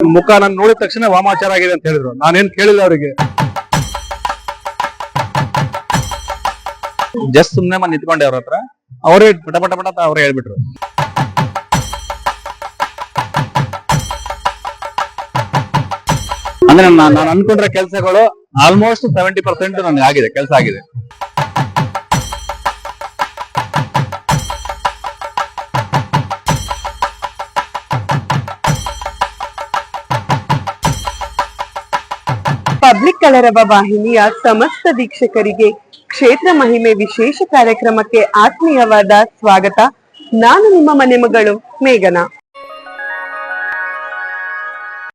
ಮುಖ ನಾನು ನೋಡಿದ ತಕ್ಷಣ ವಾಮಾಚಾರ ಆಗಿದೆ ಅಂತ ಹೇಳಿದ್ರು. ನಾನೇನ್ ಕೇಳಿಲ್ಲ ಅವರಿಗೆ. ಜಸ್ಟ್ ಸುಮ್ನೆ ಮನೆ ನಿಂತ್ಕೊಂಡೆ ಅವ್ರ ಹತ್ರ. ಅವರೇ ಪಟ ಪಟ ಪಟ ಅವ್ರೇ ಹೇಳ್ಬಿಟ್ರು. ಅಂದ್ರೆ ನಾನು ಅನ್ಕೊಂಡ್ರೆ ಕೆಲಸಗಳು ಆಲ್ಮೋಸ್ಟ್ ಸೆವೆಂಟಿ ಪರ್ಸೆಂಟ್ ನನ್ಗೆ ಆಗಿದೆ, ಕೆಲಸ ಆಗಿದೆ. ಪಬ್ಲಿಕ್ ಕಲರವ ವಾಹಿನಿಯ ಸಮಸ್ತ ವೀಕ್ಷಕರಿಗೆ ಕ್ಷೇತ್ರ ಮಹಿಮೆ ವಿಶೇಷ ಕಾರ್ಯಕ್ರಮಕ್ಕೆ ಆತ್ಮೀಯವಾದ ಸ್ವಾಗತ. ನಾನು ನಿಮ್ಮ ಮನೆ ಮಗಳು ಮೇಘನಾ.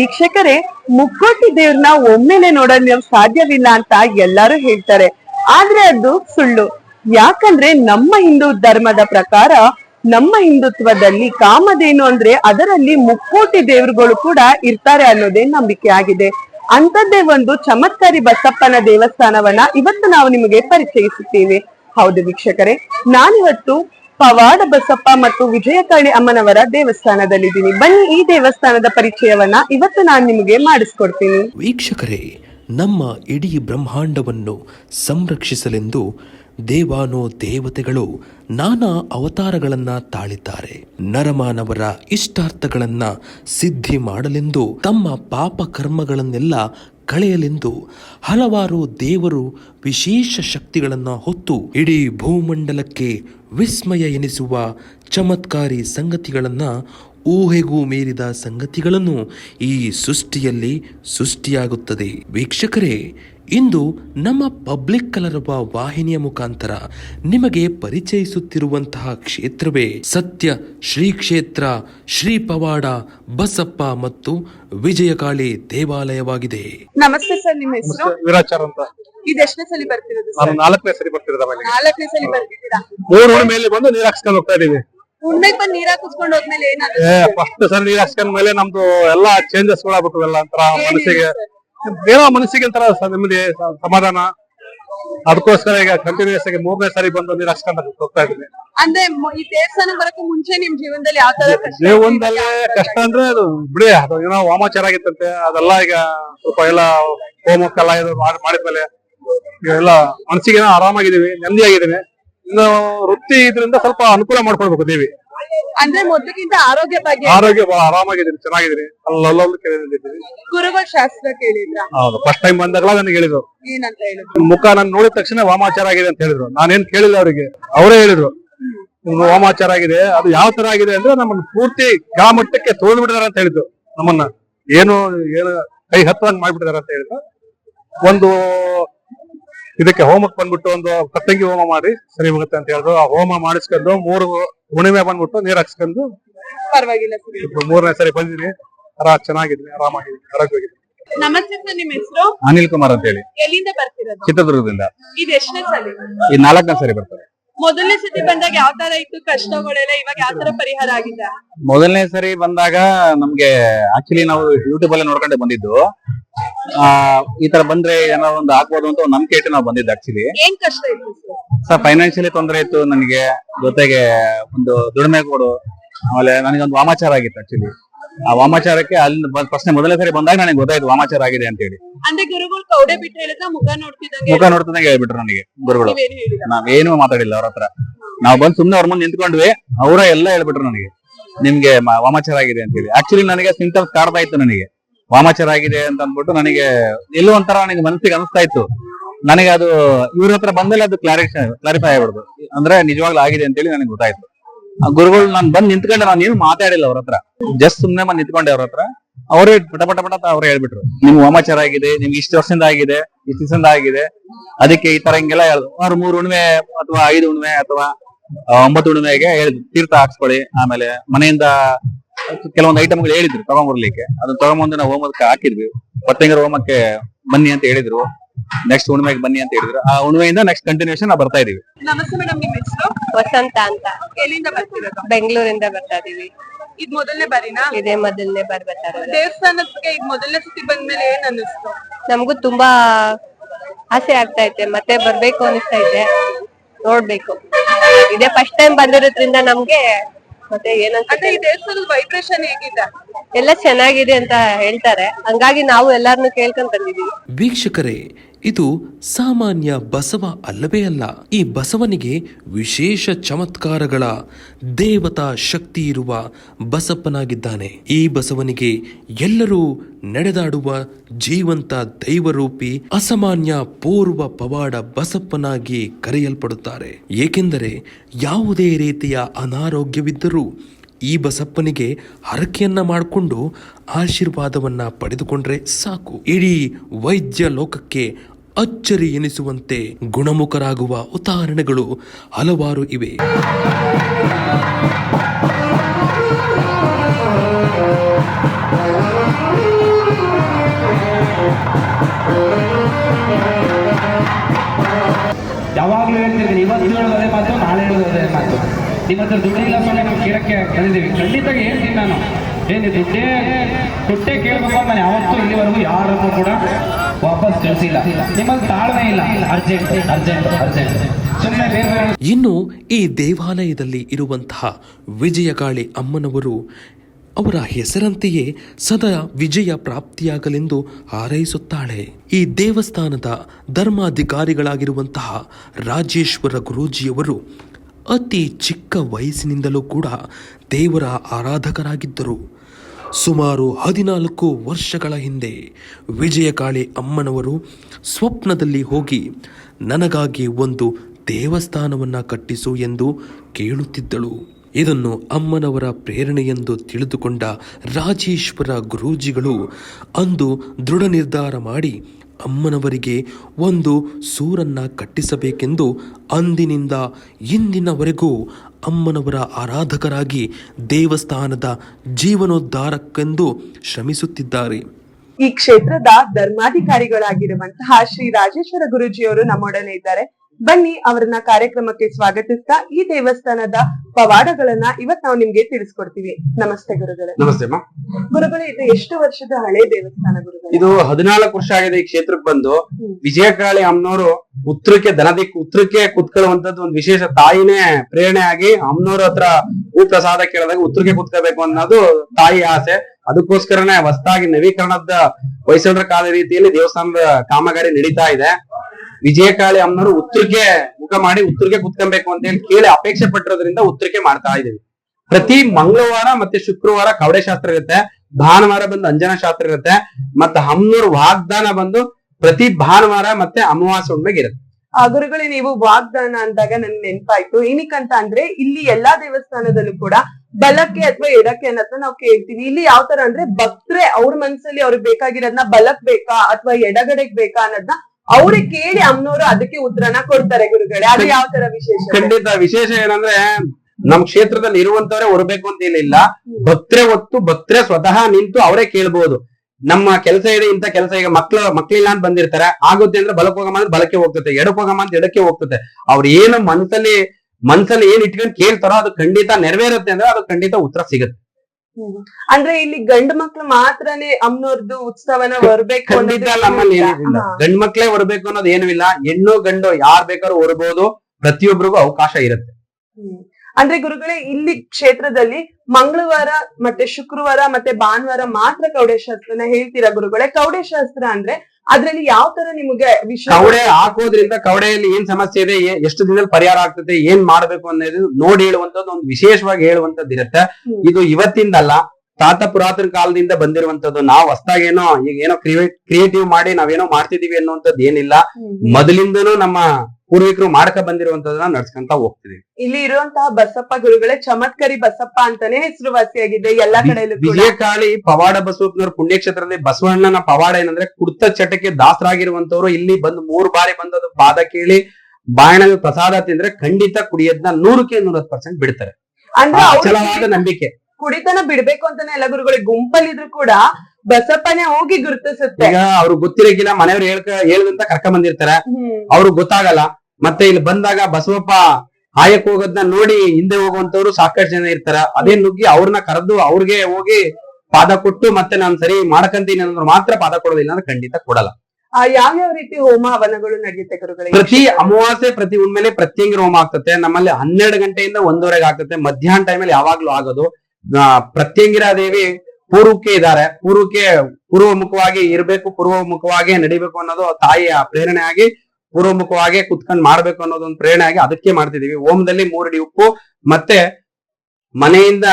ವೀಕ್ಷಕರೇ, ಮುಕ್ಕೋಟಿ ದೇವ್ರನ್ನ ಒಮ್ಮೆಲೆ ನೋಡಲು ಸಾಧ್ಯವಿಲ್ಲ ಅಂತ ಎಲ್ಲರೂ ಹೇಳ್ತಾರೆ. ಆದ್ರೆ ಅದು ಸುಳ್ಳು. ಯಾಕಂದ್ರೆ ನಮ್ಮ ಹಿಂದೂ ಧರ್ಮದ ಪ್ರಕಾರ ನಮ್ಮ ಹಿಂದುತ್ವದಲ್ಲಿ ಕಾಮಧೇನು ಅಂದ್ರೆ ಅದರಲ್ಲಿ ಮುಕ್ಕೋಟಿ ದೇವರುಗಳು ಕೂಡ ಇರ್ತಾರೆ ಅನ್ನೋದೇ ನಂಬಿಕೆ ಆಗಿದೆ. ಅಂತದ್ದೇ ಒಂದು ಚಮತ್ಕಾರಿ ಬಸಪ್ಪನ ದೇವಸ್ಥಾನವನ್ನ ಇವತ್ತು ನಾವು ನಿಮಗೆ ಪರಿಚಯಿಸುತ್ತೇವೆ. ಹೌದು ವೀಕ್ಷಕರೇ ನಾನಿವತ್ತು ಪವಾಡ ಬಸಪ್ಪ ಮತ್ತು ವಿಜಯಕರ್ಣಿ ಅಮ್ಮನವರ ದೇವಸ್ಥಾನದಲ್ಲಿದ್ದೀನಿ. ಬನ್ನಿ ಈ ದೇವಸ್ಥಾನದ ಪರಿಚಯವನ್ನ ಇವತ್ತು ನಾನು ನಿಮಗೆ ಮಾಡಿಸ್ಕೊಡ್ತೀನಿ. ವೀಕ್ಷಕರೇ, ನಮ್ಮ ಇಡೀ ಬ್ರಹ್ಮಾಂಡವನ್ನು ಸಂರಕ್ಷಿಸಲೆಂದು ದೇವಾನೋ ದೇವತೆಗಳು ನಾನಾ ಅವತಾರಗಳನ್ನ ತಾಳಿದ್ದಾರೆ. ನರಮಾನವರ ಇಷ್ಟಾರ್ಥಗಳನ್ನ ಸಿದ್ಧಿ ಮಾಡಲೆಂದು, ತಮ್ಮ ಪಾಪ ಕರ್ಮಗಳನ್ನೆಲ್ಲ ಕಳೆಯಲೆಂದು, ಹಲವಾರು ದೇವರು ವಿಶೇಷ ಶಕ್ತಿಗಳನ್ನು ಹೊತ್ತು, ಇಡೀ ಭೂಮಂಡಲಕ್ಕೆ ವಿಸ್ಮಯ ಎನಿಸುವ ಚಮತ್ಕಾರಿ ಸಂಗತಿಗಳನ್ನು, ಊಹೆಗೂ ಮೀರಿದ ಸಂಗತಿಗಳನ್ನು ಈ ಸೃಷ್ಟಿಯಲ್ಲಿ ಸೃಷ್ಟಿಯಾಗುತ್ತದೆ. ವೀಕ್ಷಕರೇ ಇಂದು ನಮ್ಮ ಪಬ್ಲಿಕ್ ಕಲರವ ವಾಹಿನಿಯ ಮುಖಾಂತರ ನಿಮಗೆ ಪರಿಚಯಿಸುತ್ತಿರುವಂತಹ ಕ್ಷೇತ್ರವೇ ಸತ್ಯ ಶ್ರೀ ಕ್ಷೇತ್ರ ಶ್ರೀ ಪವಾಡ ಬಸಪ್ಪ ಮತ್ತು ವಿಜಯಕಾಳಿ ದೇವಾಲಯವಾಗಿದೆ. ನಮಸ್ತೆ ಸರ್ ನಿಮ್ಮ ಹೆಸರು? ವಿರಾಚಾರ ಅಂತ. ಇದು ಎಷ್ಟನೇ ಸಲ ಬರ್ತಿರೋದು ನಾನು ನಾಲ್ಕನೇ ಸರಿ ಬರ್ತಿರೋದ ಮೇಲೆ ನಾಲ್ಕನೇ ಸಲ ಬರ್ತಿದ್ದೀರಾ? ಮೂರು ಹುಣ್ಣಿಮೆ ಮೇಲೆ ಬಂದು ನೀರ್ ಹಾಕ್ಸ್ಕೊಂಡು ಹೋಗ್ತಾ ಇದೀವಿ. ಉಣ್ಮೆಗ್ ಬಂದ್ ನೀರ್ ಹಾಕಿಸ್ಕೊಂಡು ಹೋದ್ಮೇಲೆ ಏನಾದ್ರು ಫಸ್ಟ್ ಸರಿ ನೀರ್ ಹಾಕ್ಸ್ಕೊಂಡ್ ಮೇಲೆ ನಮ್ದು ಎಲ್ಲಾ ಚೇಂಜಸ್ ಗಳಾಗ್ಬಿಟ್ಟು ಎಲ್ಲ ಒಂಥರ ಮನಸ್ಸಿಗೆ. ಏನೋ ಮನಸ್ಸಿಗೆ ಒಂಥರ ನೆಮ್ಮದಿ ಸಮಾಧಾನ. ಅದಕ್ಕೋಸ್ಕರ ಈಗ ಕಂಟಿನ್ಯೂಸ್ ಆಗಿ ಮೂರನೇ ಸಾರಿ ಬಂದು ನೀರು ಹಾಕ್ಸ್ಕೊಂಡು ಹೋಗ್ತಾ ಇದ್ದೀನಿ. ಅಂದ್ರೆ ಈ ದೇವಸ್ಥಾನ ಬರಕ್ಕೆ ಮುಂಚೆ ನಿಮ್ ಜೀವನದಲ್ಲಿ ಯಾವ ತರ ಕಷ್ಟ ಜೀವನದಲ್ಲಿ ಕಷ್ಟ ಅಂದ್ರೆ ಅದು ಬಿಡಿ ಅದು ಏನೋ ವಾಮಾಚಾರ ಆಗಿತ್ತಂತೆ ಅದೆಲ್ಲ ಈಗ ಸ್ವಲ್ಪ ಎಲ್ಲ ಹೋಮಕ್ಕೆಲ್ಲ ಇದು ಮಾಡ್- ಮಾಡಿದ್ಮೇಲೆ ಎಲ್ಲ ಮನಸ್ಸಿಗೆ ಏನೋ ನೆಮ್ಮದಿ ಆಗಿದ್ದೀನಿ ಇನ್ನು ವೃತ್ತಿ ಇದ್ರಿಂದ ಸ್ವಲ್ಪ ಅನುಕೂಲ ಮಾಡ್ಕೊಳ್ಬೇಕು ದೇವಿ. ಅಂದ್ರೆ ಮೊದಲಿಗಿಂತ ಆರೋಗ್ಯ ಬಗ್ಗೆ ಆರೋಗ್ಯ ಬಹಳ ಆರಾಮಾಗಿದ್ದೀನಿ ಚೆನ್ನಾಗಿದ್ದೀನಿ. ಅಲ್ಲೊಂದು ಕೇಳಿದ್ದೀನಿ ಗುರುಗಳ ಶಾಸ್ತ್ರ ಕೇಳಿದ್ರ? ಹೌದು ಫಸ್ಟ್ ಟೈಮ್ ಬಂದಾಗಲ ನನಗೆ ಹೇಳಿದ್ರು. ಏನಂತ ಹೇಳಿದ್ರು? ಮುಖ ನಾನು ನೋಡಿದ ತಕ್ಷಣ ವಾಮಾಚಾರ ಆಗಿದೆ ಅಂತ ಹೇಳಿದ್ರು. ನಾನೇನ್ ಕೇಳಿದ್ರು ಅವರಿಗೆ ಅವರೇ ಹೇಳಿದ್ರು. ನಿಮ್ಗೆ ವಾಮಾಚಾರ ಆಗಿದೆ ಅದು ಯಾವ ತರ ಆಗಿದೆ ಅಂದ್ರೆ ನಮ್ಮನ್ನ ಪೂರ್ತಿ ಮಟ್ಟಕ್ಕೆ ತೊಳೆದು ಬಿಟ್ಟಿದಾರೆ ಅಂತ ಹೇಳಿದ್ರು. ನಮ್ಮನ್ನ ಏನು ಏನು ಕೈ ಹತ್ತಂಗ್ ಮಾಡ್ಬಿಟ್ಟಿದಾರೆ ಅಂತ ಹೇಳಿದ್ರು. ಒಂದು ಇದಕ್ಕೆ ಹೋಮಕ್ಕೆ ಬಂದ್ಬಿಟ್ಟು ಒಂದು ಕತ್ತಂಗಿ ಹೋಮ ಮಾಡಿ ಸರಿ ಹೋಗುತ್ತೆ ಅಂತ ಹೇಳಿದ್ರು. ಆ ಹೋಮ ಮಾಡಿಸ್ಕೊಂಡು ಮೂರು ಹುಣಿಮೆ ಬಂದ್ಬಿಟ್ಟು ನೀರ್ ಹಾಕ್ಸ್ಕೊಂಡು ಪರವಾಗಿಲ್ಲ ಸರ್. ಮೂರನೇ ಸರಿ ಬಂದಿನಿ ಆರಾಮ ಚೆನ್ನಾಗಿದ್ದೀನಿ ಆರಾಮಾಗಿದ್ದೀನಿ ಆರೋಗ್ಯವಾಗಿದ್ದೀನಿ ನಮಸ್ತೆ ಸರ್ ನಿಮ್ಮ ಹೆಸರು? ಅನಿಲ್ ಕುಮಾರ್ ಅಂತ ಹೇಳಿ. ಎಲ್ಲಿಂದ ಬರ್ತಿರೋದು? ಚಿತ್ರದುರ್ಗದಿಂದ. ಇದು ಎಷ್ಟನೇ ಸಲ ಈ ನಾಲ್ಕನೇ ಸರಿ ಬರ್ತಾರೆ ಮೊದಲನೇ ಸತಿ ಬಂದಾಗ ಯಾವ ತರ ಇತ್ತು ಕಷ್ಟಗಳೆಲ್ಲ ಇವಾಗ ಯಾವ ತರ ಪರಿಹಾರ ಆಗಿದೆ? ಮೊದಲನೇ ಸರಿ ಬಂದಾಗ ನಮ್ಗೆ ಆಕ್ಚುಲಿ ನಾವು ಯೂಟ್ಯೂಬ್ ಅಲ್ಲಿ ನೋಡ್ಕೊಂಡೆ ಬಂದಿದ್ದು. ಆ ಈ ತರ ಬಂದ್ರೆ ಏನಾದ್ರು ಒಂದು ಆಗ್ಬೋದು ಅಂತ ಒಂದು ನಂಬಿಕೆ ಇಟ್ಟು ನಾವು ಬಂದಿದ್ದು ಆಕ್ಚುಲಿ ಏನ್ ಕಷ್ಟ ಇತ್ತು ಸರ್ ಫೈನಾನ್ಷಿಯಲಿ ತೊಂದರೆ ಇತ್ತು ನನಗೆ. ಜೊತೆಗೆ ಒಂದು ದುಡಿಮೆ ಕೊಡು. ಆಮೇಲೆ ನನಗೆ ಒಂದು ವಾಮಾಚಾರ ಆಗಿತ್ತು ಆಕ್ಚುಲಿ ಆ ವಾಮಾಚಾರಕ್ಕೆ ಅಲ್ಲಿ ಫಸ್ಟ್ ಮೊದಲನೇ ಸರಿ ಬಂದಾಗ ನನಗೆ ಗೊತ್ತಾಯ್ತು ವಾಮಾಚಾರ ಆಗಿದೆ ಅಂತ ಹೇಳಿ ಅಂದ್ರೆ ಗುರುಗಳು ಕೌಡೆ ಬಿಟ್ಟು ಹೇಳಿದ್ರ ಮುಖ ನೋಡ್ತಿದ್ದಂಗೆ ಮುಖ ಹೇಳ್ಬಿಟ್ರು ನನಗೆ ಗುರುಗಳು. ನೀವೇನು ಮಾತಾಡಿಲ್ಲ ಅವ್ರ ಹತ್ರ. ನಾವ್ ಬಂದು ಸುಮ್ನೆ ಅವ್ರ ಮುಂದೆ ನಿಂತ್ಕೊಂಡ್ವಿ ಅವರೇ ಎಲ್ಲ ಹೇಳ್ಬಿಟ್ರು ನನಗೆ. ನಿಮ್ಗೆ ವಾಮಾಚಾರ ಆಗಿದೆ ಅಂತ ಹೇಳಿ ಆಕ್ಚುಲಿ ನನಗೆ ಸಿಂಟಮ್ಸ್ ಕಾಡ್ತಾ ಇತ್ತು ನನಗೆ. ವಾಮಾಚಾರ ಆಗಿದೆ ಅಂತ ಅಂದ್ಬಿಟ್ಟು ನನಗೆ ಎಲ್ಲೋ ಒಂಥರ ನನಗೆ ಮನಸ್ಸಿಗೆ ಅನಿಸ್ತಾ ಇತ್ತು. ನನಗೆ ಅದು ಇವ್ರ ಹತ್ರ ಬಂದಲ್ಲಿ ಅದು ಕ್ಲಾರಿಫೈ ಕ್ಲಾರಿಫೈ ಆಗ್ಬಿಡ್ದು ಅಂದ್ರೆ ನಿಜವಾಗ್ಲೂ ಆಗಿದೆ ಅಂತ ಹೇಳಿ ನನಗೆ ಗೊತ್ತಾಯ್ತು. ಆ ಗುರುಗಳು ನಾನು ಬಂದ್ ನಿಂತ್ಕೊಂಡೆ, ನಾನು ಏನು ಮಾತಾಡಿಲ್ಲ ಅವ್ರ ಹತ್ರ. ಜಸ್ಟ್ ಸುಮ್ನೆ ಬಂದ್ ನಿಂತ್ಕೊಂಡೆ ಅವ್ರ ಹತ್ರ. ಅವರೇ ಪಟ ಪಟ ಪಟ ಅವ್ರು ಹೇಳ್ಬಿಟ್ರು. ನಿಮ್ಗೆ ವಾಮಾಚಾರ ಆಗಿದೆ, ನಿಮ್ಗೆ ಇಷ್ಟು ವರ್ಷದಿಂದ ಆಗಿದೆ, ಇಷ್ಟು ದಿವಸದಿಂದ ಆಗಿದೆ. ಅದಕ್ಕೆ ಈ ತರ ಹಿಂಗೆಲ್ಲ ಅವ್ರು ಮೂರು ಹುಣ್ಣಿಮೆ ಅಥವಾ ಐದು ಹುಣ್ಣಿಮೆ ಅಥವಾ ಒಂಬತ್ತು ಹೇಳಿದ್ರು ತೀರ್ಥ ಹಾಕ್ಸ್ಕೊಳ್ಳಿ. ಆಮೇಲೆ ಮನೆಯಿಂದ ಕೆಲವೊಂದು ಐಟಮ್ಗಳು ಹೇಳಿದ್ರು ತಗೊಂಡ್ಬರ್ಲಿಕ್ಕೆ ಅದನ್ನ ತಗೊಂಬಂದು ನಾವು ಹೋಮಕ್ಕೆ ಹಾಕಿದ್ವಿ. ಪತ್ತಂಗರ ಹೋಮಕ್ಕೆ ಬನ್ನಿ ಅಂತ ಹೇಳಿದ್ರು. ನೆಕ್ಸ್ಟ್ ಹುಣ್ಣಿಮೆಗೆ ಬನ್ನಿ ಅಂತ ಹೇಳಿದ್ರು. ಆ ಹುಣ್ಣಿಮೆಯಿಂದ ನೆಕ್ಸ್ಟ್ ಕಂಟಿನ್ಯೂಷನ್ ನಾವು ಬರ್ತಾ ಇದೀವಿ. ನಮಸ್ತೆ ಮೇಡಮ್ ನಿಮ್ಮ ಹೆಸರು? ವಸಂತ ಅಂತ. ಎಲ್ಲಿಂದ ಬರ್ತಿರೋದು? ಬೆಂಗಳೂರಿಂದ ಬರ್ತಾ ಇದೀವಿ. ಇದ್ ಮೊದಲನೇ ಬಾರಿನಾ? ಇದೇ ಮೊದಲನೇ ಬಾರಿ ಬರ್ತಾ ಇರೋದು. ದೇವಸ್ಥಾನಕ್ಕೆ ಈಗ ಮೊದಲನೇ ಸತಿ ಬಂದ್ಮೇಲೆ ಏನ್ ಅನ್ನಿಸ್ತು? ನಮಗೂ ತುಂಬಾ ಆಸೆ ಆಗ್ತಾ ಐತೆ ಮತ್ತೆ ಬರ್ಬೇಕು ಅನಿಸ್ತಾ ಇದೆ ನೋಡ್ಬೇಕು. ಇದೇ ಫಸ್ಟ್ ಟೈಮ್ ಬಂದಿರೋದ್ರಿಂದ ನಮ್ಗೆ ಮತ್ತೆ ಏನಂತ ಅಂದ್ರೆ ಈ ದೇವಸ್ಥಾನದ ವೈಬ್ರೇಷನ್ ಹೇಗಿದೆ? ಎಲ್ಲ ಚೆನ್ನಾಗಿದೆ ಅಂತ ಹೇಳ್ತಾರೆ. ಹಂಗಾಗಿ ನಾವು ಎಲ್ಲಾರ್ನು ಕೇಳ್ಕೊಂಡ್ ಬಂದಿದೀವಿ. ವೀಕ್ಷಕರೇ ಇದು ಸಾಮಾನ್ಯ ಬಸವ ಅಲ್ಲವೇ ಅಲ್ಲ. ಈ ಬಸವನಿಗೆ ವಿಶೇಷ ಚಮತ್ಕಾರಗಳ ದೇವತಾ ಶಕ್ತಿ ಇರುವ ಬಸಪ್ಪನಾಗಿದ್ದಾನೆ. ಈ ಬಸವನಿಗೆ ಎಲ್ಲರೂ ನಡೆದಾಡುವ ಜೀವಂತ ದೈವರೂಪಿ ಅಸಾಮಾನ್ಯ ಪೂರ್ವ ಪವಾಡ ಬಸಪ್ಪನಾಗಿ ಕರೆಯಲ್ಪಡುತ್ತಾರೆ. ಏಕೆಂದರೆ ಯಾವುದೇ ರೀತಿಯ ಅನಾರೋಗ್ಯವಿದ್ದರೂ ಈ ಬಸಪ್ಪನಿಗೆ ಹರಕೆಯನ್ನ ಮಾಡಿಕೊಂಡು ಆಶೀರ್ವಾದವನ್ನ ಪಡೆದುಕೊಂಡ್ರೆ ಸಾಕು. ಇಡೀ ವೈದ್ಯ ಲೋಕಕ್ಕೆ ಅಚ್ಚರಿ ಎನಿಸುವಂತೆ ಗುಣಮುಖರಾಗುವ ಉದಾಹರಣೆಗಳು ಹಲವಾರು ಇವೆ. ಯಾವಾಗಲೂ ಹೇಳ್ತಿರ್ತೀನಿ, ಇವತ್ತು ಹೇಳೋದು ಅದೇ ಮಾತು ನಾಳೆ ಹೇಳೋದು ಅದೇ ಮಾತು ನಿಮ್ಮ ಹತ್ರ ಸೊನ್ನೆ ನಾವು ಕೇಳಕ್ಕೆ ಬಂದಿದ್ದೀವಿ. ಖಂಡಿತ ಹೇಳ್ತೀನಿ ನಾನು. ಏನು ದುಡ್ಡೇ ದುಡ್ಡೇ ಕೇಳಬೇಕು ನಾನು ಯಾವತ್ತೂ ಇಲ್ಲಿವರೆಗೂ ಯಾರನ್ನು ಕೂಡ ವಾಪಸ್ ಕಳಿಸಿಲ್ಲ ತಾಳ್ಮೆ ಇಲ್ಲ. ಅರ್ಜೆಂಟ್ ಅರ್ಜೆಂಟ್ ಅರ್ಜೆಂಟ್ ಇನ್ನು ಈ ದೇವಾಲಯದಲ್ಲಿ ಇರುವಂತಹ ವಿಜಯಗಾಳಿ ಅಮ್ಮನವರು ಅವರ ಹೆಸರಂತೆಯೇ ಸದಾ ವಿಜಯ ಪ್ರಾಪ್ತಿಯಾಗಲೆಂದು ಹಾರೈಸುತ್ತಾಳೆ. ಈ ದೇವಸ್ಥಾನದ ಧರ್ಮಾಧಿಕಾರಿಗಳಾಗಿರುವಂತಹ ರಾಜೇಶ್ವರ ಗುರೂಜಿಯವರು ಅತಿ ಚಿಕ್ಕ ವಯಸ್ಸಿನಿಂದಲೂ ಕೂಡ ದೇವರ ಆರಾಧಕರಾಗಿದ್ದರು. ಸುಮಾರು ಹದಿನಾಲ್ಕು ವರ್ಷಗಳ ಹಿಂದೆ ವಿಜಯಕಾಳಿ ಅಮ್ಮನವರು ಸ್ವಪ್ನದಲ್ಲಿ ಹೋಗಿ ನನಗಾಗಿ ಒಂದು ದೇವಸ್ಥಾನವನ್ನು ಕಟ್ಟಿಸು ಎಂದು ಕೇಳುತ್ತಿದ್ದಳು. ಇದನ್ನು ಅಮ್ಮನವರ ಪ್ರೇರಣೆ ಎಂದು ತಿಳಿದುಕೊಂಡ ರಾಜೇಶ್ವರ ಗುರೂಜಿಗಳು ಅಂದು ದೃಢ ನಿರ್ಧಾರ ಮಾಡಿ ಅಮ್ಮನವರಿಗೆ ಒಂದು ಸೂರನ್ನ ಕಟ್ಟಿಸಬೇಕೆಂದು ಅಂದಿನಿಂದ ಇಂದಿನವರೆಗೂ ಅಮ್ಮನವರ ಆರಾಧಕರಾಗಿ ದೇವಸ್ಥಾನದ ಜೀವನೋದ್ಧಾರಕ್ಕೆಂದು ಶ್ರಮಿಸುತ್ತಿದ್ದಾರೆ. ಈ ಕ್ಷೇತ್ರದ ಧರ್ಮಾಧಿಕಾರಿಗಳಾಗಿರುವಂತಹ ಶ್ರೀ ರಾಜೇಶ್ವರ ಗುರುಜಿಯವರು ನಮ್ಮೊಡನೆ ಇದ್ದಾರೆ. ಬನ್ನಿ ಅವರನ್ನ ಕಾರ್ಯಕ್ರಮಕ್ಕೆ ಸ್ವಾಗತಿಸ್ತಾ ಈ ದೇವಸ್ಥಾನದ ಪವಾಡಗಳನ್ನ ಇವತ್ ನಾವು ನಿಮ್ಗೆ ತಿಳಿಸ್ಕೊಡ್ತೀವಿ. ನಮಸ್ತೆ ಗುರುಗಳೇ. ನಮಸ್ತೆ ಗುರುಗಳೇ ಇದು ಎಷ್ಟು ವರ್ಷದ ಹಳೆ ದೇವಸ್ಥಾನ ಗುರುಗಳು? ಇದು ಹದಿನಾಲ್ಕು ವರ್ಷ ಆಗಿದೆ ಈ ಕ್ಷೇತ್ರಕ್ಕೆ ಬಂದು. ವಿಜಯಕಾಳಿ ಅಮ್ಮನವರು ಉತ್ತರಕ್ಕೆ ದನದಿ ಉತ್ತರಕ್ಕೆ ಕುತ್ಕೊಳ್ಳುವಂತದ್ದು ಒಂದು ವಿಶೇಷ ತಾಯಿನೇ ಪ್ರೇರಣೆ ಆಗಿ ಅಮ್ಮನವ್ರ ಹತ್ರ ಹೂ ಪ್ರಸಾದ ಕೇಳಿದಾಗ ಉತ್ತರಕ್ಕೆ ಕುತ್ಕೋಬೇಕು ಅನ್ನೋದು ತಾಯಿ ಆಸೆ. ಅದಕ್ಕೋಸ್ಕರನೇ ಹೊಸದಾಗಿ ನವೀಕರಣದ ಹೊಯ್ಸಳರ ಕಾಲ ರೀತಿಯಲ್ಲಿ ದೇವಸ್ಥಾನದ ಕಾಮಗಾರಿ ನಡೀತಾ ಇದೆ. ವಿಜಯಕಾಳಿ ಅಮ್ಮನವರು ಉತ್ತರಕ್ಕೆ ಮುಖ ಮಾಡಿ ಉತ್ತರಕ್ಕೆ ಕುತ್ಕೊಬೇಕು ಅಂತ ಹೇಳಿ ಕೇಳಿ ಅಪೇಕ್ಷೆ ಪಟ್ಟಿರೋದ್ರಿಂದ ಉತ್ತರಕ್ಕೆ ಮಾಡ್ತಾ ಇದೀವಿ ಪ್ರತಿ ಮಂಗಳವಾರ ಮತ್ತೆ ಶುಕ್ರವಾರ ಕವಡೆ ಶಾಸ್ತ್ರ ಇರುತ್ತೆ. ಭಾನುವಾರ ಬಂದು ಅಂಜನಾ ಶಾಸ್ತ್ರ ಇರುತ್ತೆ. ಮತ್ತೆ ಹಮ್ನೂರ್ ವಾಗ್ದಾನ ಬಂದು ಪ್ರತಿ ಭಾನುವಾರ ಮತ್ತೆ ಅಮಾವಾಸ್ಯ ಹುಣ್ಮೆಗೆ ಇರುತ್ತೆ. ಗುರುಗಳೇ ನೀವು ವಾಗ್ದಾನ ಅಂದಾಗ ನನ್ ನೆನ್ಪಾಯ್ತು. ಏನಕ್ಕಂತ ಅಂದ್ರೆ, ಇಲ್ಲಿ ಎಲ್ಲಾ ದೇವಸ್ಥಾನದಲ್ಲೂ ಕೂಡ ಬಲಕ್ಕೆ ಅಥವಾ ಎಡಕ್ಕೆ ಅನ್ನೋದನ್ನ ನಾವು ಕೇಳ್ತೀವಿ. ಇಲ್ಲಿ ಯಾವ ತರ ಅಂದ್ರೆ ಭಕ್ತರೆ ಅವ್ರ ಮನ್ಸಲ್ಲಿ ಅವ್ರಿಗೆ ಬೇಕಾಗಿರೋದ್ನ ಬಲಕ್ ಬೇಕಾ ಅಥವಾ ಎಡಗಡೆಗ್ ಬೇಕಾ ಅನ್ನೋದನ್ನ ಅವ್ರಿಗೆ ಕೇಳಿ ಅಮ್ಮನವರು ಅದಕ್ಕೆ ಉತ್ತರನ ಕೊಡ್ತಾರೆ ಗುರುಗಳೇ. ಅದು ಯಾವ ತರ ವಿಶೇಷ? ಖಂಡಿತ. ವಿಶೇಷ ಏನಂದ್ರೆ ನಮ್ ಕ್ಷೇತ್ರದಲ್ಲಿ ಇರುವಂತವ್ರೆ ಹೊರಬೇಕು ಅಂತ ಏನಿಲ್ಲ. ಭಕ್ತರೆ ಒತ್ತು ಭಕ್ತರೆ ಸ್ವತಃ ನಿಂತು ಅವರೇ ಕೇಳ್ಬಹುದು ನಮ್ಮ ಕೆಲಸ ಇದೆ ಇಂತ ಕೆಲಸ ಈಗ ಮಕ್ಳು ಮಕ್ಳಿಲ್ಲ ಅಂತ ಬಂದಿರ್ತಾರೆ. ಆಗುತ್ತೆ ಅಂದ್ರೆ ಬಲಕ್ಕೆ ಹೋಗಮ್ಮ ಅಂದ್ರೆ ಬಲಕ್ಕೆ ಹೋಗ್ತದೆ. ಎಡಕ್ಕೆ ಹೋಗಮ್ಮ ಅಂತ ಎಡಕ್ಕೆ ಹೋಗ್ತದೆ. ಅವ್ರು ಏನು ಮನಸ್ಸಲ್ಲಿ ಮನ್ಸಲ್ಲಿ ಏನ್ ಇಟ್ಕೊಂಡು ಕೇಳ್ತಾರೋ ಅದು ಖಂಡಿತ ನೆರವೇರುತ್ತೆ ಅಂದ್ರೆ ಅದು ಖಂಡಿತ ಉತ್ತರ ಸಿಗುತ್ತೆ. ಅಂದ್ರೆ ಇಲ್ಲಿ ಗಂಡು ಮಕ್ಳು ಮಾತ್ರನೇ ಅಮ್ಮನವ್ರದ್ದು ಉತ್ಸವನ ಬರ್ಬೇಕು ಖಂಡಿತ ಅನ್ನೋದು ನಮ್ಮಲ್ಲಿ ಇಲ್ಲ. ಏನಿಲ್ಲ ಹಾ. ಗಂಡ್ ಮಕ್ಳೇ ಹೊರಬೇಕು ಅನ್ನೋದು ಏನು ಇಲ್ಲ ಹೆಣ್ಣು ಗಂಡು ಯಾರ್ ಬೇಕಾದ್ರೂ ಹೊರಬಹುದು ಪ್ರತಿಯೊಬ್ಬರಿಗೂ ಅವಕಾಶ ಇರುತ್ತೆ. ಅಂದ್ರೆ ಗುರುಗಳೇ ಇಲ್ಲಿ ಕ್ಷೇತ್ರದಲ್ಲಿ ಮಂಗಳವಾರ ಮತ್ತೆ ಶುಕ್ರವಾರ ಮತ್ತೆ ಭಾನುವಾರ ಮಾತ್ರ ಕೌಡೇಶಾಸ್ತ್ರನ ಹೇಳ್ತೀರಾ ಗುರುಗಳೇ ಕೌಡೆ ಶಾಸ್ತ್ರ ಅಂದ್ರೆ ಅದ್ರಲ್ಲಿ ಯಾವ ತರ ನಿಮಗೆ ಕವಡೆ ಹಾಕೋದ್ರಿಂದ ಕವಡೆಯಲ್ಲಿ ಏನ್ ಸಮಸ್ಯೆ ಇದೆ ಎಷ್ಟು ದಿನದಲ್ಲಿ ಪರಿಹಾರ ಆಗ್ತದೆ ಏನ್ ಮಾಡ್ಬೇಕು ಅನ್ನೋದು ನೋಡಿ ಹೇಳುವಂತದ್ದು ಒಂದು ವಿಶೇಷವಾಗಿ ಹೇಳುವಂತದ್ದು ಇರುತ್ತೆ. ಇದು ಇವತ್ತಿಂದಲ್ಲ ತಾತ ಪುರಾತನ ಕಾಲದಿಂದ ಬಂದಿರುವಂತದ್ದು ನಾವು ಹೊಸದಾಗೇನೋ ಈಗ ಏನೋ ಕ್ರಿಯೇಟ್ ಕ್ರಿಯೇಟಿವ್ ಮಾಡಿ ನಾವೇನೋ ಮಾಡ್ತಿದೀವಿ ಅನ್ನುವಂಥದ್ದು ಏನಿಲ್ಲ. ಮೊದಲಿಂದನೂ ನಮ್ಮ ಪೂರ್ವಿಕರು ಮಾಡಕ ಬಂದಿರುವಂತದನ್ನ ನಡ್ಸ್ಕೊಂತ ಹೋಗ್ತಿದೀವಿ. ಇಲ್ಲಿ ಇರುವಂತಹ ಬಸಪ್ಪ ಗುರುಗಳೇ ಚಮತ್ಕಾರಿ ಬಸಪ್ಪ ಅಂತಾನೆ ಹೆಸರುವಾಸಿಯಾಗಿದೆ ಎಲ್ಲಾ ಕಡೆಯಲ್ಲೂ ಕೂಡ. ವಿಜಯಕಾಳಿ ಪವಾಡ ಬಸವಪ್ಪನವ್ರ ಪುಣ್ಯಕ್ಷೇತ್ರದಲ್ಲಿ ಬಸವಣ್ಣನ ಪವಾಡ ಏನಂದ್ರೆ ಕುರ್ತ ಚಟಕ್ಕೆ ದಾಸರಾಗಿರುವಂತವ್ರು ಇಲ್ಲಿ ಬಂದು ಮೂರು ಬಾರಿ ಬಂದದ್ದು ಪಾದ ಕೇಳಿ ಬಾಯಣದ ಪ್ರಸಾದ ತಿಂದ್ರೆ ಖಂಡಿತ ಕುಡಿಯೋದ್ನ ನೂರಕ್ಕೆ ನೂರತ್ ಪರ್ಸೆಂಟ್ ಬಿಡ್ತಾರೆ. ಅಂದ್ರೆ ನಂಬಿಕೆ. ಕುಡಿತನ ಬಿಡ್ಬೇಕು ಅಂತಾನೆ ಎಲ್ಲ ಗುರುಗಳಿಗೆ ಗುಂಪಲ್ಲಿದ್ರು ಕೂಡ ಬಸಪ್ಪನೇ ಹೋಗಿ ಗುರುತಿಸುತ್ತೆ. ಈಗ ಅವ್ರು ಗೊತ್ತಿರಕ್ಕಿಲ್ಲ ಮನೆಯವ್ರು ಹೇಳ್ಕ ಹೇಳ್ದಂತ ಕರ್ಕೊಂಡ್ ಬಂದಿರ್ತಾರೆ. ಅವ್ರು ಗೊತ್ತಾಗಲ್ಲ. ಮತ್ತೆ ಇಲ್ಲಿ ಬಂದಾಗ ಬಸವಪ್ಪ ಆಯಕ್ ಹೋಗೋದ್ನ ನೋಡಿ ಹಿಂದೆ ಹೋಗುವಂತವ್ರು ಸಾಕಷ್ಟು ಜನ ಇರ್ತಾರ. ಅದೇ ನುಗ್ಗಿ ಅವ್ರನ್ನ ಕರೆದು ಅವ್ರಿಗೆ ಹೋಗಿ ಪಾದ ಕೊಟ್ಟು ಮತ್ತೆ ನಾನ್ ಸರಿ ಮಾಡ್ಕಂತೀನಿ ಅನ್ನೋದ್ರ ಮಾತ್ರ ಪಾದ ಕೊಡೋದಿಲ್ಲ ಅಂದ್ರೆ ಖಂಡಿತ ಕೊಡಲ್ಲ. ಆ ಯಾವ್ಯಾವ ರೀತಿ ಹೋಮ ಹವನಗಳು ನಡೆಯುತ್ತೆ ಗುರುಗಳೇ? ಪ್ರತಿ ಅಮಾವಾಸ್ಯೆ ಪ್ರತಿ ಉಣ್ಮೇಲೆ ಪ್ರತ್ಯಂಗಿ ಹೋಮ ಆಗ್ತತೆ. ನಮ್ಮಲ್ಲಿ ಹನ್ನೆರಡು ಗಂಟೆಯಿಂದ ಒಂದೂವರೆಗೆ ಆಗ್ತತೆ. ಮಧ್ಯಾಹ್ನ ಟೈಮಲ್ಲಿ ಯಾವಾಗ್ಲೂ ಆಗೋದು. ಪ್ರತ್ಯಂಗಿರ ದೇವಿ ಪೂರ್ವಕ್ಕೆ ಇದ್ದಾರೆ. ಪೂರ್ವಕ್ಕೆ ಪೂರ್ವಮುಖವಾಗಿ ಇರಬೇಕು ಪೂರ್ವಮುಖವಾಗಿ ನಡಿಬೇಕು ಅನ್ನೋದು ತಾಯಿಯ ಪ್ರೇರಣೆ ಆಗಿ ಪೂರ್ವಮುಖವಾಗಿ ಕುತ್ಕೊಂಡು ಮಾಡ್ಬೇಕು ಅನ್ನೋದು ಒಂದು ಪ್ರೇರಣೆ ಆಗಿ ಅದಕ್ಕೆ ಮಾಡ್ತಿದೀವಿ. ಓಮದಲ್ಲಿ ಮೂರಡಿ ಉಪ್ಪು, ಮತ್ತೆ ಮನೆಯಿಂದ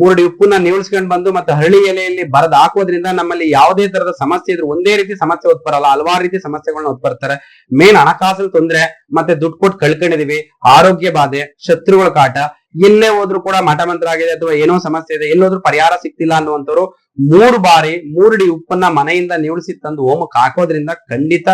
ಮೂರಡಿ ಉಪ್ಪನ್ನ ನಿವಳಿಸ್ಕೊಂಡ್ ಬಂದು ಮತ್ತೆ ಹರಳಿ ಎಲೆಯಲ್ಲಿ ಬರದ್ ಹಾಕೋದ್ರಿಂದ ನಮ್ಮಲ್ಲಿ ಯಾವುದೇ ತರದ ಸಮಸ್ಯೆ ಇದ್ರು ಒಂದೇ ರೀತಿ ಸಮಸ್ಯೆ ಉತ್ಬರಲ್ಲ ಹಲವಾರು ರೀತಿ ಸಮಸ್ಯೆಗಳನ್ನ ಉತ್ಬರ್ತಾರೆ ಮೇನ್ ಹಣಕಾಸಿನ ತೊಂದ್ರೆ, ಮತ್ತೆ ದುಡ್ಡು ಕೊಟ್ಟು ಕಳ್ಕೊಂಡಿದೀವಿ, ಆರೋಗ್ಯ ಬಾಧೆ, ಶತ್ರುಗಳ ಕಾಟ ಎಲ್ಲೇ ಹೋದ್ರು ಕೂಡ ಮಠ ಮಂತ್ರ ಆಗಿದೆ ಅಥವಾ ಏನೋ ಸಮಸ್ಯೆ ಇದೆ ಎಲ್ಲೋದ್ರೂ ಪರಿಹಾರ ಸಿಗ್ತಿಲ್ಲ ಅನ್ನುವಂಥವ್ರು ಮೂರು ಬಾರಿ ಮೂರಡಿ ಉಪ್ಪನ್ನ ಮನೆಯಿಂದ ನಿವಳಿಸಿ ತಂದು ಹೋಮಕ್ಕೆ ಹಾಕೋದ್ರಿಂದ ಖಂಡಿತ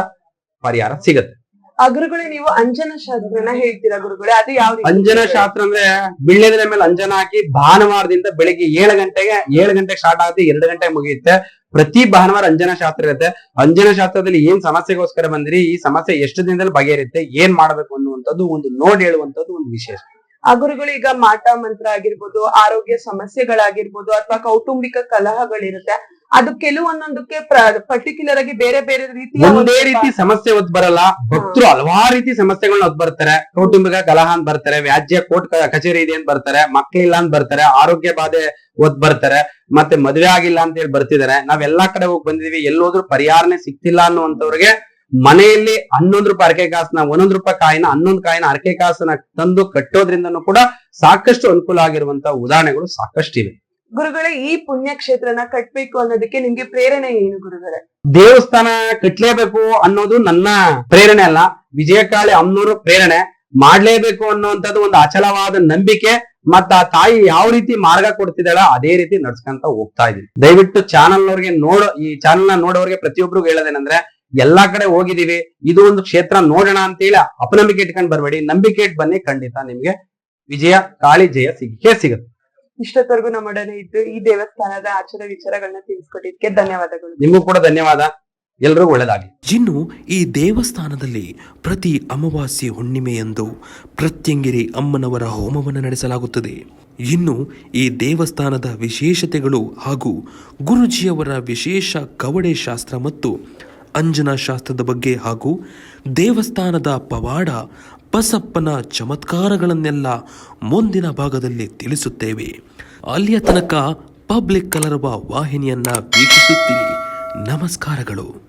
ಪರಿಹಾರ ಸಿಗುತ್ತೆ. ಆ ಗುರುಗಳೇ ನೀವು ಅಂಜನ ಶಾಸ್ತ್ರನ ಹೇಳ್ತೀರಾ ಗುರುಗಳೇ? ಅದು ಯಾವ ಅಂಜನ ಶಾಸ್ತ್ರ ಅಂದ್ರೆ ಬಿಳ್ಳೆದಿನ ಮೇಲೆ ಅಂಜನ ಹಾಕಿ ಭಾನುವಾರದಿಂದ ಬೆಳಿಗ್ಗೆ ಏಳು ಗಂಟೆಗೆ ಏಳು ಗಂಟೆಗೆ ಸ್ಟಾರ್ಟ್ ಆಗುತ್ತೆ ಎರಡು ಗಂಟೆಗೆ ಮುಗಿಯುತ್ತೆ. ಪ್ರತಿ ಭಾನುವಾರ ಅಂಜನ ಶಾಸ್ತ್ರ ಇರುತ್ತೆ. ಅಂಜನ ಶಾಸ್ತ್ರದಲ್ಲಿ ಏನ್ ಸಮಸ್ಯೆಗೋಸ್ಕರ ಬಂದಿರಿ ಈ ಸಮಸ್ಯೆ ಎಷ್ಟು ದಿನದಲ್ಲಿ ಬಗೆಹರಿಯುತ್ತೆ ಏನ್ ಮಾಡ್ಬೇಕು ಅನ್ನುವಂಥದ್ದು ಒಂದು ನೋಡ್ ಹೇಳುವಂತದ್ದು ಒಂದು ವಿಶೇಷ ಆ ಗುರುಗಳು ಈಗ ಮಾಟ ಮಂತ್ರ ಆಗಿರ್ಬೋದು ಆರೋಗ್ಯ ಸಮಸ್ಯೆಗಳಾಗಿರ್ಬೋದು ಅಥವಾ ಕೌಟುಂಬಿಕ ಕಲಹಗಳಿರುತ್ತೆ. ಅದು ಕೆಲವೊಂದೊಂದಕ್ಕೆ ಪರ್ಟಿಕ್ಯುಲರ್ ಆಗಿ ಬೇರೆ ಬೇರೆ ರೀತಿಯ ಒಂದೇ ರೀತಿ ಸಮಸ್ಯೆ ಹೊತ್ ಬರಲ್ಲ. ಭಕ್ತರು ಹಲವಾರು ರೀತಿ ಸಮಸ್ಯೆಗಳನ್ನ ಹೊತ್ ಬರ್ತಾರೆ. ಕೌಟುಂಬಿಕ ಕಲಹ ಅಂತ ಬರ್ತಾರೆ ವ್ಯಾಜ್ಯ ಕೋರ್ಟ್ ಕಚೇರಿ ಇದೆ ಅಂತ ಬರ್ತಾರೆ ಮಕ್ಕಳಿಲ್ಲ ಅಂತ ಬರ್ತಾರೆ ಆರೋಗ್ಯ ಬಾಧೆ ಒದ್ ಬರ್ತಾರೆ ಮತ್ತೆ ಮದುವೆ ಆಗಿಲ್ಲ ಅಂತ ಹೇಳಿ ಬರ್ತಿದ್ದಾರೆ. ನಾವೆಲ್ಲಾ ಕಡೆ ಹೋಗಿ ಬಂದಿದೀವಿ. ಎಲ್ಲೋದ್ರೂ ಪರಿಹಾರನೇ ಸಿಕ್ತಿಲ್ಲ ಅನ್ನುವಂಥವ್ರಿಗೆ ಮನೆಯಲ್ಲಿ ಹನ್ನೊಂದು ರೂಪಾಯಿ ಅರಕೆ ಕಾಸನ್ನ ಒಂದೊಂದು ರೂಪಾಯಿ ಕಾಯಿನ ಹನ್ನೊಂದು ಕಾಯಿನ ಅರಕೆ ಕಾಸನ್ನ ತಂದು ಕಟ್ಟೋದ್ರಿಂದನೂ ಕೂಡ ಸಾಕಷ್ಟು ಅನುಕೂಲ ಆಗಿರುವಂತಹ ಉದಾಹರಣೆಗಳು ಸಾಕಷ್ಟಿವೆ ಗುರುಗಳೇ ಈ ಪುಣ್ಯ ಕ್ಷೇತ್ರನ ಕಟ್ಬೇಕು ಅನ್ನೋದಕ್ಕೆ ನಿಮ್ಗೆ ಪ್ರೇರಣೆ ಏನು ಗುರುಗಳೇ? ದೇವಸ್ಥಾನ ಕಟ್ಲೇಬೇಕು ಅನ್ನೋದು ನನ್ನ ಪ್ರೇರಣೆ ಅಲ್ಲ. ವಿಜಯಕಾಳಿ ಅಮ್ಮನವರು ಪ್ರೇರಣೆ. ಮಾಡ್ಲೇಬೇಕು ಅನ್ನುವಂಥದ್ದು ಒಂದು ಅಚಲವಾದ ನಂಬಿಕೆ. ಮತ್ತ ಆ ತಾಯಿ ಯಾವ ರೀತಿ ಮಾರ್ಗ ಕೊಡ್ತಿದ್ದಾಳ ಅದೇ ರೀತಿ ನಡ್ಸ್ಕೊಂತ ಹೋಗ್ತಾ ಇದೀನಿ ದಯವಿಟ್ಟು ಚಾನಲ್ ನವ್ರಿಗೆ ನೋಡೋ ಈ ಚಾನಲ್ನ ನೋಡೋರಿಗೆ ಪ್ರತಿಯೊಬ್ರಿಗೂ ಹೇಳೋದೇನಂದ್ರೆ ಎಲ್ಲಾ ಕಡೆ ಹೋಗಿದೀವಿ ಇದು ಒಂದು ಕ್ಷೇತ್ರ ನೋಡೋಣ ಅಂತೇಳಿ ಅಪನಂಬಿಕೆ ಇಟ್ಕೊಂಡು ಬರಬೇಡಿ. ನಂಬಿಕೆ ಇಟ್ ಬನ್ನಿ ಖಂಡಿತ ನಿಮ್ಗೆ ವಿಜಯ ಕಾಳಿ ಜಯ ಸಿಗೇ ಸಿಗುತ್ತೆ. ಇಷ್ಟೊತ್ತವರೆಗೂ ನಮ್ಮೊಡನೆ ಇದ್ದು ಈ ದೇವಸ್ಥಾನದ ಆಚಾರ ವಿಚಾರಗಳನ್ನ ತಿಳಿಸ್ಕೊಟ್ಟಿದ್ಕೆ ಧನ್ಯವಾದಗಳು. ನಿಮಗೂ ಕೂಡ ಧನ್ಯವಾದ. ಎಲ್ರಿಗೂ ಒಳ್ಳೇದಾಗಿ ಇನ್ನು ಈ ದೇವಸ್ಥಾನದಲ್ಲಿ ಪ್ರತಿ ಅಮಾವಾಸ್ಯೆ ಹುಣ್ಣಿಮೆಯಂದು ಪ್ರತ್ಯಂಗಿರಿ ಅಮ್ಮನವರ ಹೋಮವನ್ನು ನಡೆಸಲಾಗುತ್ತದೆ. ಇನ್ನು ಈ ದೇವಸ್ಥಾನದ ವಿಶೇಷತೆಗಳು ಹಾಗೂ ಗುರುಜಿಯವರ ವಿಶೇಷ ಕವಡೆ ಶಾಸ್ತ್ರ ಮತ್ತು ಅಂಜನಾ ಶಾಸ್ತ್ರದ ಬಗ್ಗೆ ಹಾಗೂ ದೇವಸ್ಥಾನದ ಪವಾಡ, ಬಸಪ್ಪನ ಚಮತ್ಕಾರಗಳನ್ನೆಲ್ಲ ಮುಂದಿನ ಭಾಗದಲ್ಲಿ ತಿಳಿಸುತ್ತೇವೆ. ಅಲ್ಲಿಯ ತನಕ ಪಬ್ಲಿಕ್ ಕಲರವ ವಾಹಿನಿಯನ್ನ ವೀಕ್ಷಿಸುತ್ತೀರಿ. ನಮಸ್ಕಾರಗಳು.